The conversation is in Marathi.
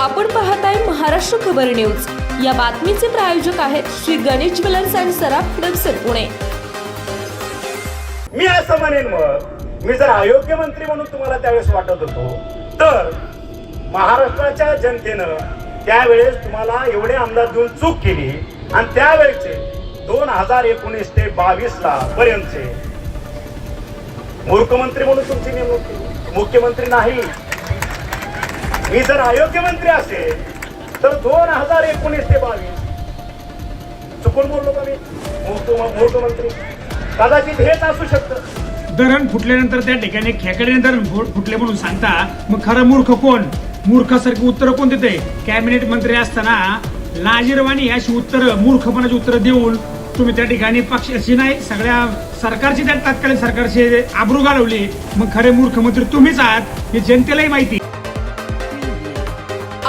आपण पाहताय महाराष्ट्र खबर न्यूज. या बातमीचे प्रायोजक आहेत श्री गणेश ज्वेलर्स अँड सराफ हडपसर पुणे. मी असं म्हणेन मग मी जर आरोग्य मंत्री म्हणून तुम्हाला त्यावेळेस वाटत होतो तर महाराष्ट्राच्या जनतेनं त्यावेळेस तुम्हाला एवढे आमदार देऊन चूक केली आणि त्यावेळेचे दोन हजार एकोणीस ते बावीस ला पर्यंतचे मूर्खमंत्री म्हणून तुमची नेमणूक केली. मुख्यमंत्री नाही. मी जर आयोग्य मंत्री असेल तर दोन हजार एकोणीस ते बावीस. चुकून बोललो का मी? मूर्ख कदाचित हेच असू शकतं. धरण फुटल्यानंतर त्या ठिकाणी खेकड्याने धरण फुटले म्हणून सांगता मग खरं मूर्ख कोण? मूर्खासारखी उत्तर कोण देते? कॅबिनेट मंत्री असताना लाजीरवाणी अशी उत्तर मूर्खपणाची उत्तर देऊन तुम्ही त्या ठिकाणी पक्षाची नाही सगळ्या सरकारची त्या तात्कालीन सरकारची आबरू घालवली. मग खरे मूर्ख मंत्री तुम्हीच आहात हे जनतेलाही माहिती